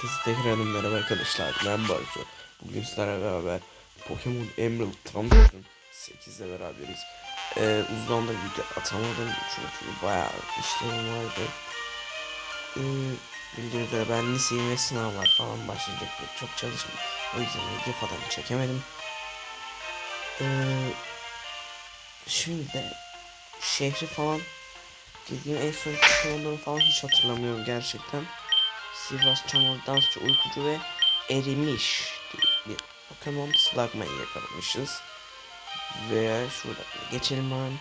Herkese tekrardan merhaba arkadaşlar. Ben Bartu. Bugün sizlerle beraber Pokemon Emerald Transfusion 8 ile beraberiz. Ee, uzun da video atamadım çünkü bayağı işlerim vardı. Ee, bildiğiniz üzere ben liseyim ve sınavlar falan başlayacak ve çok çalıştım. O yüzden video falan çekemedim. Ee, şimdi de şehri falan Dediğim en son Pokemon'ları falan hiç hatırlamıyorum gerçekten. Sivas Çamur Dansçı Uykucu ve Erimiş bir Pokemon Slugma'yı yakalamışız. Ve şurada geçelim hemen.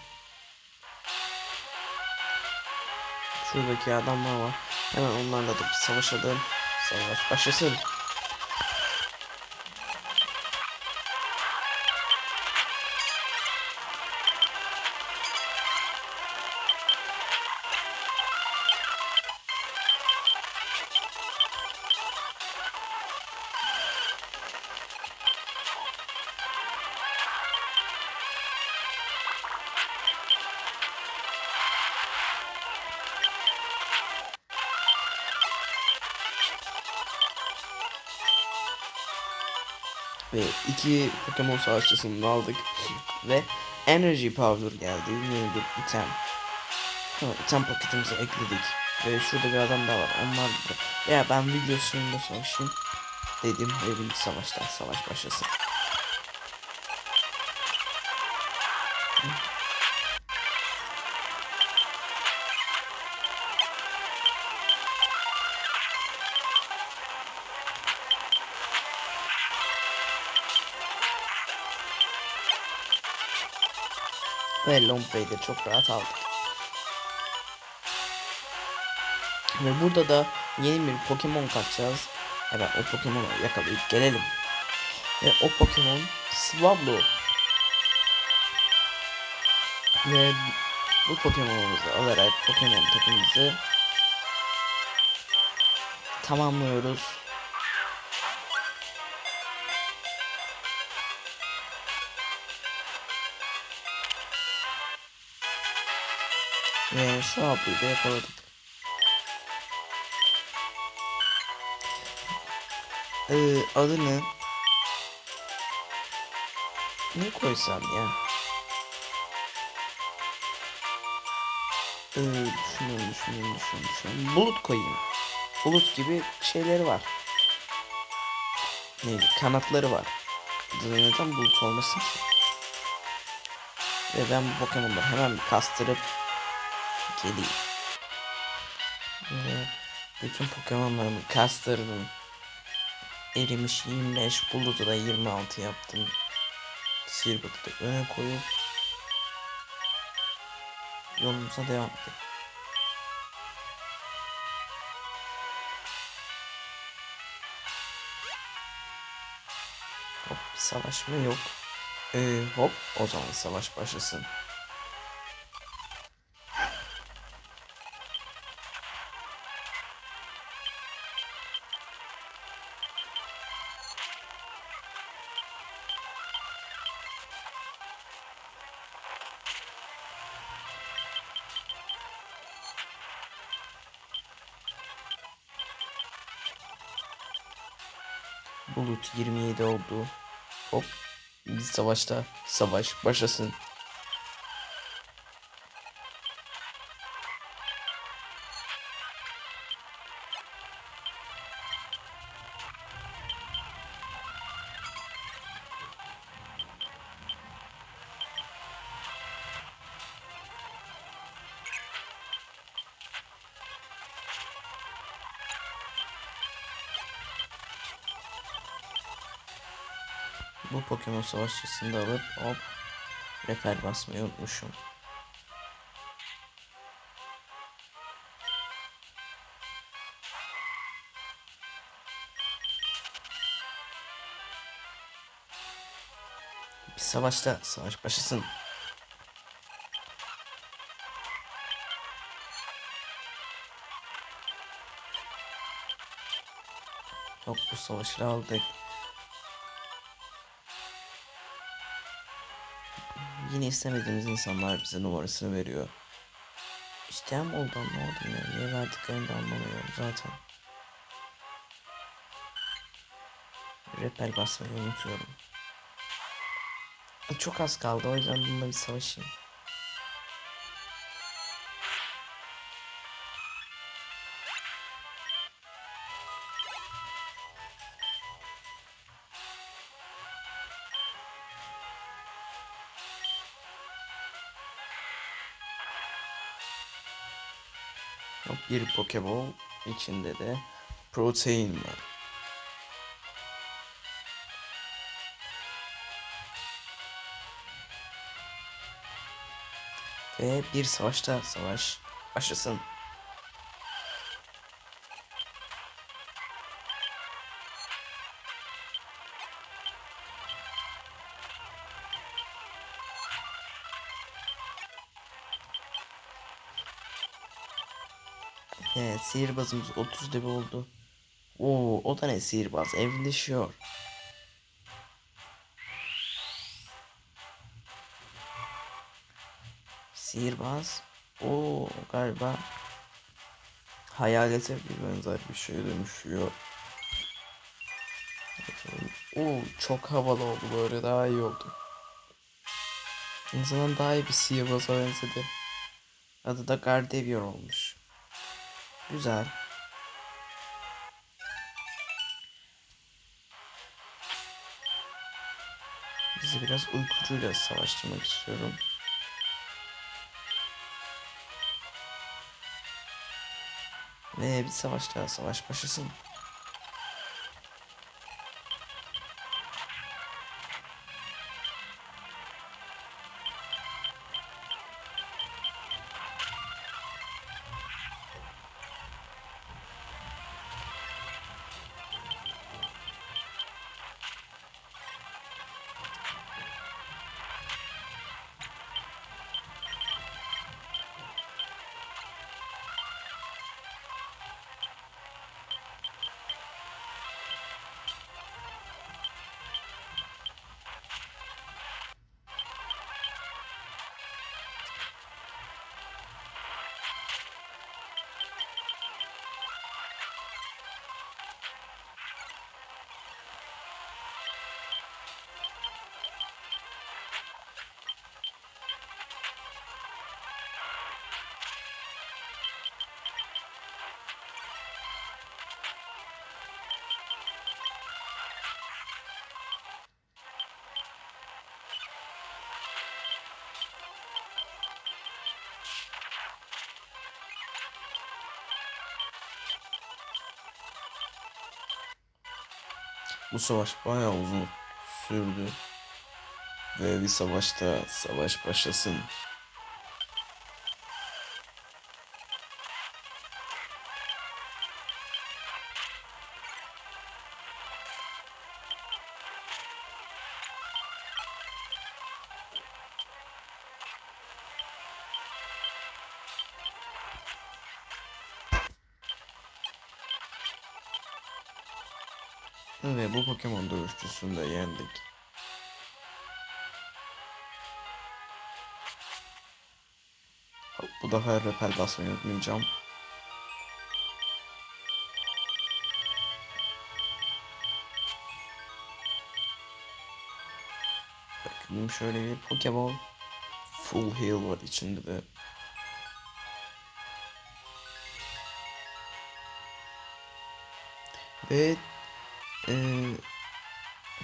Şuradaki adamlar var. Hemen onlarla da bir savaşalım. Savaş başlasın. İki Pokemon savaşçısını aldık. Ve Energy Powder geldi. Yeni bir item. Tamam, item paketimize ekledik. Ve şurada bir adam daha var. Onlar da. Ya ben video sonunda savaşayım. Dedim ve bir savaştan savaş başlasın. Ve Lombray'i de çok rahat aldık. Ve burada da yeni bir Pokemon kaçacağız. Evet o Pokemon'u yakalayıp gelelim. Ve o Pokemon Swablu. Ve bu Pokemon'umuzu alarak Pokemon takımımızı tamamlıyoruz. Ve Swablu'yu da yakaladık. Ee, adını ne koysam ya? Ee, düşünüyorum, düşünüyorum, düşünüyorum, düşünüyorum. Bulut koyayım. Bulut gibi şeyleri var. Neydi? Kanatları var. Neden bulut olmasın ki? Ve ben bu Pokemon'ları hemen bir kastırıp geleyim. Ve bütün Pokemon'larımı kastırdım. Erimiş 25, Bulut'u da 26 yaptım. Sirbut'u da öne koyup yolumuza devam edelim. Hop savaşma yok. Ee, hop o zaman savaş başlasın. Bulut 27 oldu. Hop. Biz savaşta. Savaş başlasın. Bu Pokemon savaşçısını da alıp hop reper basmayı unutmuşum. Bir savaşta savaş başlasın. Hop bu savaşı da aldık. Yine istemediğimiz insanlar bize numarasını veriyor. İsteyen mi oldu anlamadım ya. Niye verdiklerini de anlamıyorum zaten. Repel basmayı unutuyorum. Çok az kaldı o yüzden bununla bir savaşayım. Bir Pokeball içinde de protein var. Ve bir savaşta savaş başlasın. Evet, sihirbazımız 30 level oldu. Oo, o da ne sihirbaz? Evleşiyor. Sihirbaz. Oo, galiba hayalete bir benzer bir şeye dönüşüyor. Oo, çok havalı oldu böyle daha iyi oldu. En azından daha iyi bir sihirbaza benzedi. Adı da Gardevoir olmuş. Güzel. Bizi biraz uykucuyla savaştırmak istiyorum. Ve bir savaş daha savaş başlasın. Bu savaş bayağı uzun sürdü. Ve bir savaşta savaş başlasın. Ve bu Pokemon dövüşçüsünü de yendik. Bu defa repel basmayı unutmayacağım. Bakalım şöyle bir Pokemon. Full heal var içinde de. Ve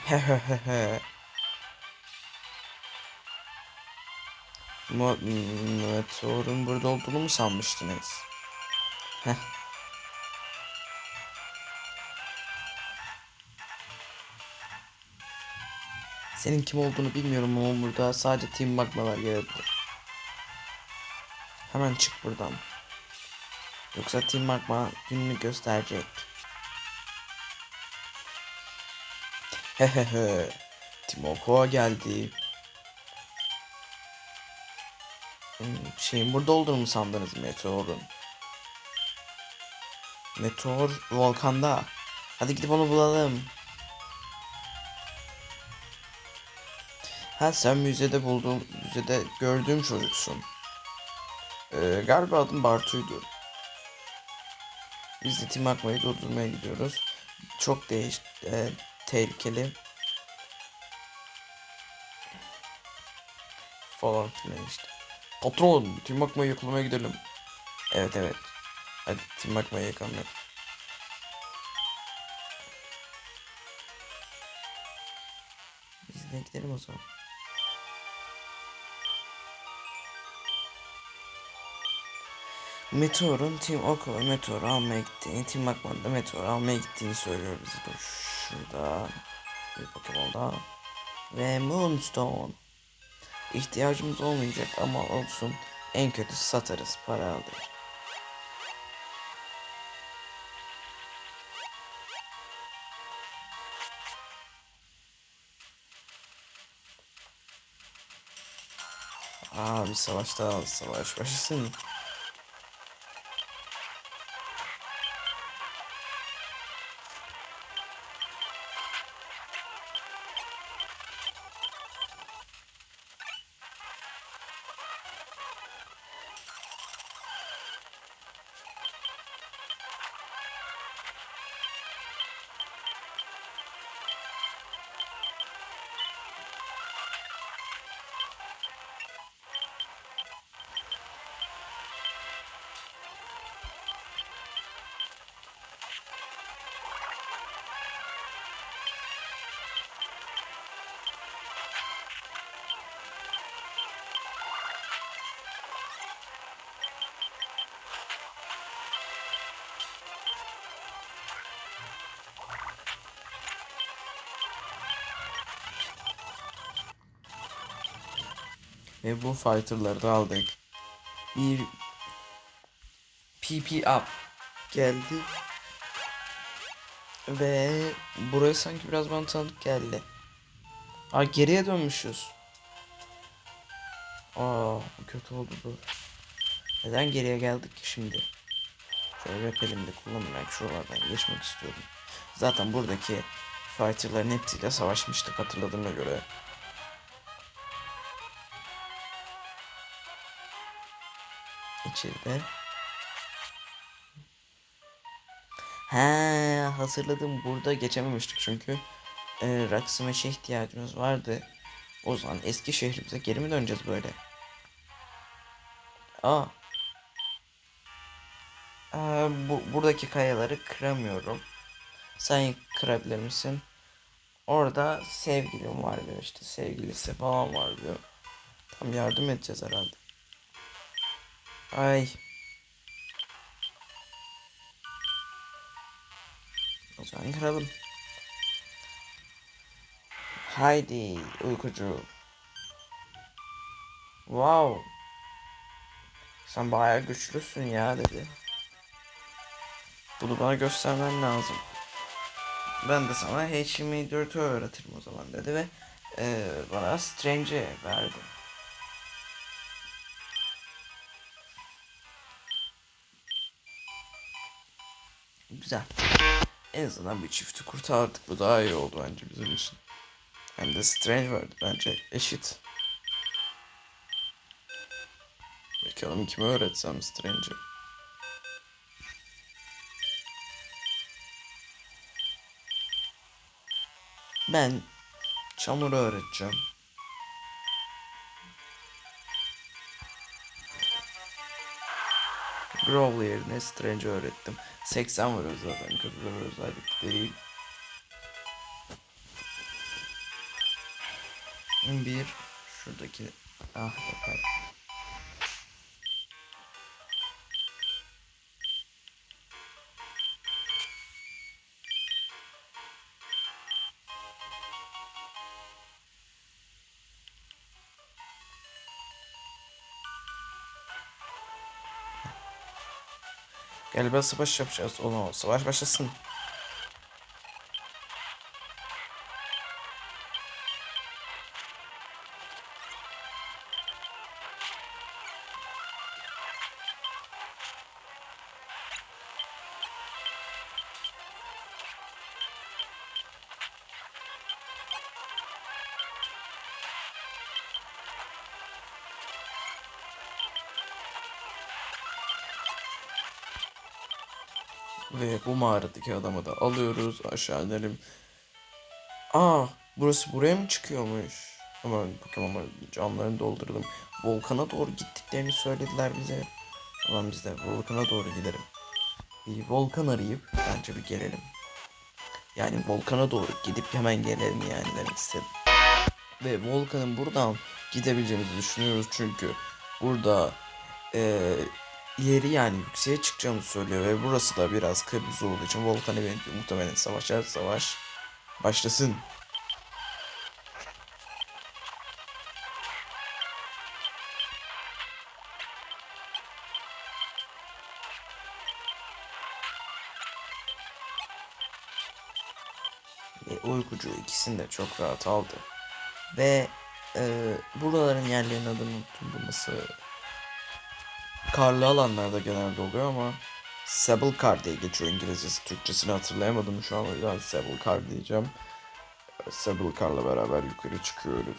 hehehehe Meteor'un burada olduğunu mu sanmıştınız? Senin kim olduğunu bilmiyorum ama burada sadece Team Magmalar gelebilir. Hemen çık buradan. Yoksa Team Magma gününü gösterecek. Hehehe. Timoko geldi. Hmm, Şeyin burada olduğunu mu sandınız Meteor'un? Meteor volkanda. Hadi gidip onu bulalım. Ha sen müzede bulduğum, müzede gördüğüm çocuksun. Ee, galiba adım Bartu'ydu. Biz de Tim Akmay'ı durdurmaya gidiyoruz. Çok değiş, e, tehlikeli. Falan filan işte. Patron, Tim Akma'yı yakalamaya gidelim. Evet evet. Hadi Tim Akma'yı yakalayalım. Biz de gidelim o zaman. Meteor'un Tim Oak'a Meteor'u almaya gittiğini, Tim Akman da Meteor'u almaya gittiğini söylüyor bize. Dur şurada bir Pokemon daha. Ve Moonstone. İhtiyacımız olmayacak ama olsun. En kötü satarız para alır. Aa bir savaş daha. Savaş başlasın. Ve bu fighter'ları da aldık. Bir PP up geldi. Ve buraya sanki biraz bana tanıdık geldi. Aa geriye dönmüşüz. Aa kötü oldu bu. Neden geriye geldik ki şimdi? Şöyle rap elimde kullanarak şuralardan geçmek istiyorum. Zaten buradaki fighter'ların hepsiyle savaşmıştık hatırladığıma göre. İçeride. He hatırladım burada geçememiştik çünkü e, Raksımeş'e ihtiyacımız vardı. O zaman eski şehrimize geri mi döneceğiz böyle? Aa. Aa, bu, buradaki kayaları kıramıyorum. Sen kırabilir misin? Orada sevgilim var diyor işte sevgilisi falan var diyor. Tam yardım edeceğiz herhalde. Ay. O zaman kıralım. Haydi uykucu. Wow. Sen bayağı güçlüsün ya dedi. Bunu bana göstermen lazım. Ben de sana HM4'ü öğretirim o zaman dedi ve e, bana Strange'e verdi. Güzel. En azından bir çifti kurtardık. Bu daha iyi oldu bence bizim için. Hem de Strange vardı bence eşit. Bakalım kime öğretsem Strange'i. Ben çamuru öğreteceğim. Growl yerine Strange öğrettim. 80 vuruyor zaten kötü bir özellik değil. Bir şuradaki ah yapar. Galiba savaş yapacağız. O savaş başlasın. Mağaradaki adamı da alıyoruz. Aşağı inelim. Aa, burası buraya mı çıkıyormuş? Hemen Pokemon canlarını doldurdum. Volkana doğru gittiklerini söylediler bize. Tamam biz de volkana doğru gidelim. Bir volkan arayıp bence bir gelelim. Yani volkana doğru gidip hemen gelelim yani demek istedim. Ve volkanın buradan gidebileceğimizi düşünüyoruz çünkü burada eee ileri yani yükseğe çıkacağımızı söylüyor ve burası da biraz kırmızı olduğu için volkana benziyor. Muhtemelen savaşar savaş başlasın. Ve uykucu ikisini de çok rahat aldı. Ve e, buraların yerlerinin adını unuttum. Bu nasıl? Karlı alanlarda genelde oluyor ama Sebel Car diye geçiyor İngilizcesi. Türkçesini hatırlayamadım şu an o yüzden Sebel Car diyeceğim. Sebel Car'la beraber yukarı çıkıyoruz.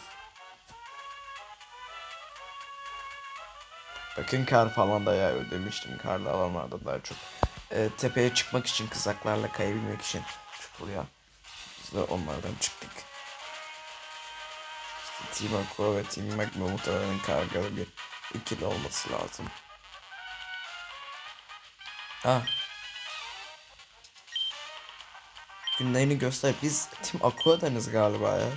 Bakın kar falan da ya demiştim karlı alanlarda daha çok. E, tepeye çıkmak için kızaklarla kayabilmek için çıkılıyor. Biz de onlardan çıktık. İşte Team Aqua ve Team Magma muhtemelen kargalı bir ikili olması lazım. Ha. Günlerini göster. Biz Team Aqua'danız galiba ya.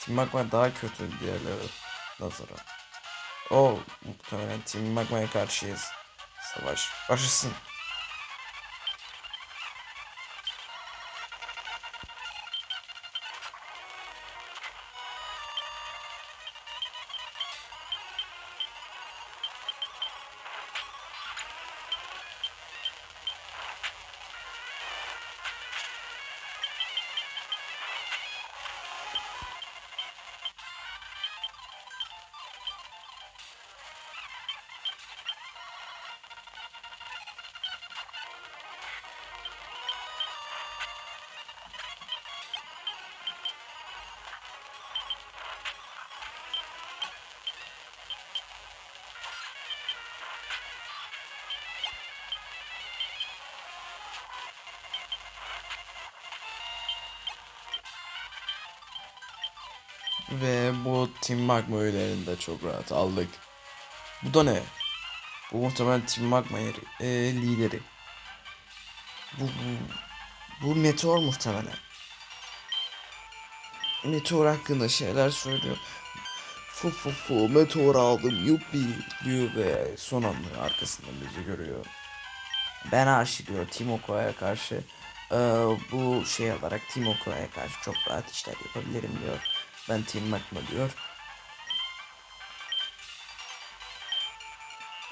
Team Magma daha kötü diğerleri nazara. O muhtemelen Team Magma'ya karşıyız. Savaş başlasın. Ve bu Team Magma üyelerini de çok rahat aldık. Bu da ne? Bu muhtemelen Team Magma e, lideri. Bu, bu, bu Meteor muhtemelen. Meteor hakkında şeyler söylüyor. Fu fu fu meteor aldım yuppi diyor ve son anda arkasında bizi görüyor. Ben Arşi diyor Team Oko'ya karşı e, bu şey olarak Team Oko'ya karşı çok rahat işler yapabilirim diyor. Ben Team Magma diyor.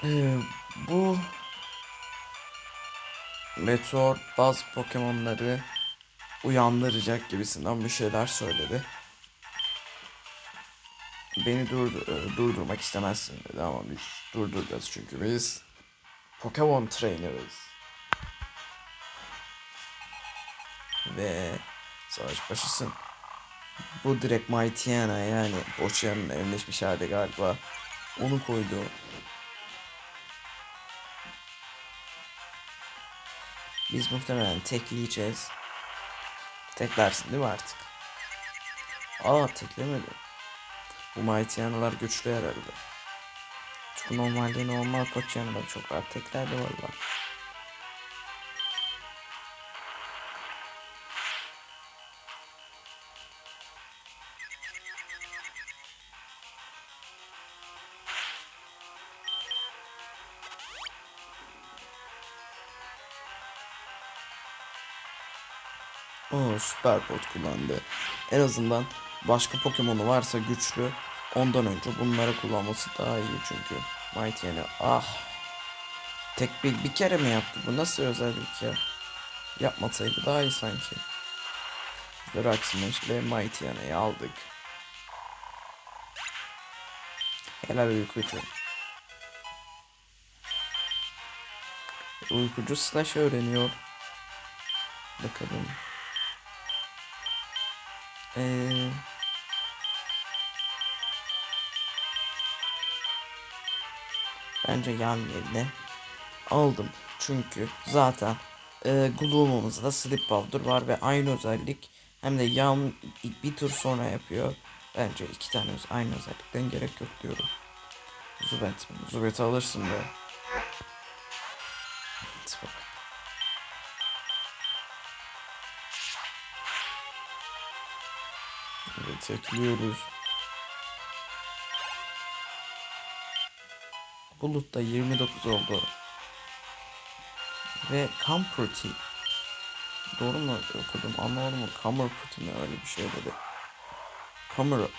Ee, bu Meteor bazı Pokemon'ları uyandıracak gibisinden bir şeyler söyledi. Beni dur e, durdurmak istemezsin dedi ama biz durduracağız çünkü biz Pokemon Trainer'ız. Ve savaş başlasın. Bu direkt Mightyena yani Boçyan'ın evleşmiş hali galiba. Onu koydu. Biz muhtemelen tekleyeceğiz. Teklersin değil mi artık? Aa teklemedi. Bu Mightyanalar güçlü herhalde. Çünkü normalde normal Koçyanalar çok rahat teklerdi valla. Oo süper pot kullandı. En azından başka Pokemon'u varsa güçlü ondan önce bunları kullanması daha iyi çünkü. Mighty yani ah. Tek bir, bir kere mi yaptı bu nasıl özellik ya? Yapmasaydı daha iyi sanki. Draximage ile Mighty yani aldık. Helal uykucu. Uykucu slash öğreniyor. Bakalım. Bence yerine aldım. Çünkü zaten e, Gloom'umuzda Sleep Powder var ve aynı özellik hem de yan bir tur sonra yapıyor. Bence iki tane aynı özellikten gerek yok diyorum. Zubet mi? Zubet'i alırsın be. Tipe bak. Evet ekliyoruz. Bulut da 29 oldu. Ve Comforty. Doğru mu okudum anlamadım mı? Comforty mi öyle bir şey dedi. Comfort.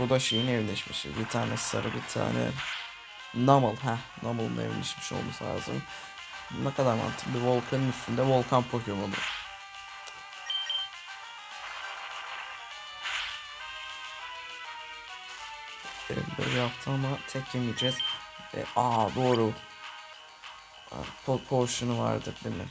Bu da şeyin evleşmişi. Bir tane sarı bir tane Numel. Heh, Numel'ın evleşmiş olması lazım. Ne kadar mantıklı. Volkanın üstünde volkan Pokemon'u. Böyle yaptı ama tek yemeyeceğiz. E, aa doğru. Aa, Po potion'u vardır değil mi?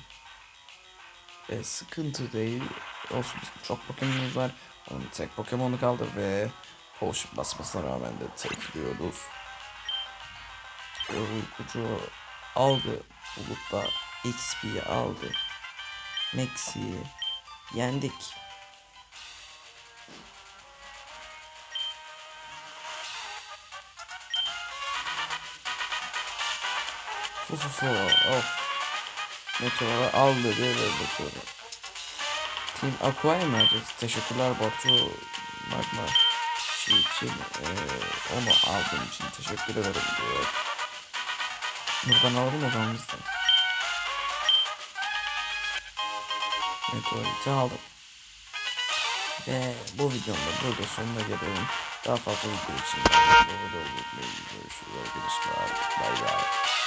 E, sıkıntı değil. Olsun çok Pokemon'umuz var. Onun tek Pokemon'u kaldı ve potion basmasına rağmen de tekliyoruz. E, Uykucu aldı. Bulut'ta XP'yi aldı. Maxi'yi yendik. Fu fu fu of. Meteor'u al dedi ve Meteor'u. Team Aqua'ya mı vereceğiz? Teşekkürler Bartu Magma şey için eee, onu aldığım için teşekkür ederim diyor. Buradan alalım o zaman biz de. Meteorite aldım. Ve bu videonun da burada sonuna gelelim. Daha fazla video için görüşürüz arkadaşlar. Bay bay.